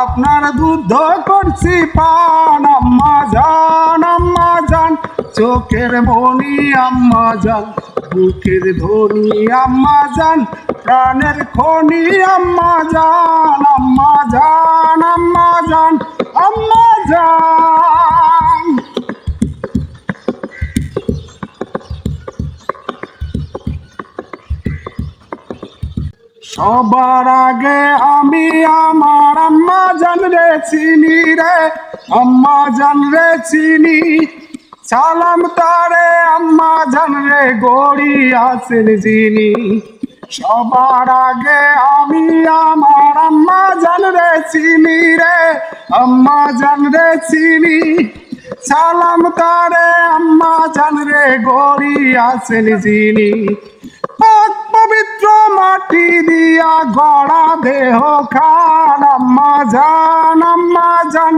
আপনার দুধ করছি পান আম্মা জান আম্মা জান। চোখের মনি, আম্মা জান। বুকের ধনি, আম্মা জান। প্রাণের খনি, আম্মা জান আম্মা জান আম্মা জান। সবার আগে আমি আমার আম্মা জান রে চিনি রে, আম্মা জান রে চিনি। সালাম তারে আম্মা জান রে গড়ি আছেন যিনি। সবার আগে আমি আমার আম্মা জান রে চিনি রে, আম্মা জান রে চিনি। সালাম তারে আম্মা জান রে গড়ি আছেন যিনি। মাটি দিয়া গড়া দেহ খান, আম্মা জান আম্মা জান।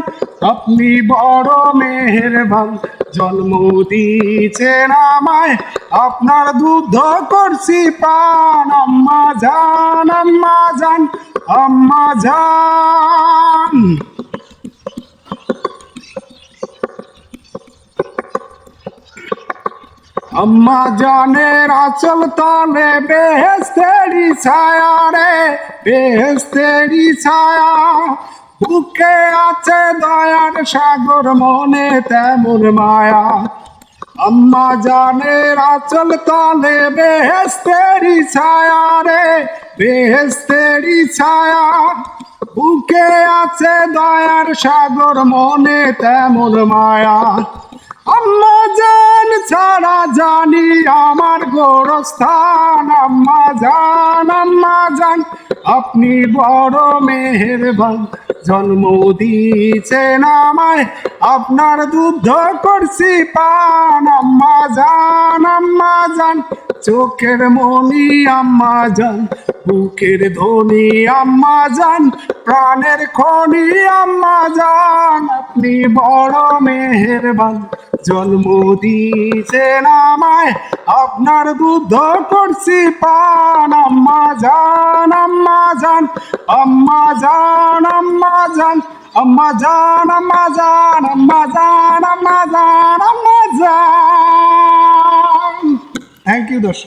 আপনি বড় মেহেরবান, জন্ম দিয়েছেন আমায় আপনার দুধ করছি পান, আম্মা জান আম্মা জান আম্মা জান। আম্মা জানের আচল তলে বেহেস্তেরি ছায়া রে বেহেস্তেরি ছায়া। বুকে আছে দয়ার সাগর, মনে তেমন মায়া। আম্মা জানের আচল তলে বেহেস্তেরি ছায়া রে বেহেস্তেরি ছায়া। বুকে আছে দয়ার সাগর, মনে তেমন মায়া। জানি আমার গোরস্থান, আম্মা জান আম্মা জান। আপনি বড় মেহেরবান, জন্ম দিয়েছেন আমায় আপনার দুধ করছি পান আম্মা জান আম্মা জান। চোখের মনি, আম্মা জান। বুকের ধ্বনি আম্মা জান, প্রাণের খনি আম্মা জান। আপনি বড় মেহেরবান, জন্ম দিয়েছেন আমায়। আপনার দুধ করছি পান, আম্মা জান আম্মা জান আম্মা জান আম্মা জান আম্মা জান আম্মা জান আম্মা জান আম্মা জান আম্মা জান। থ্যাংক ইউ দর্শক।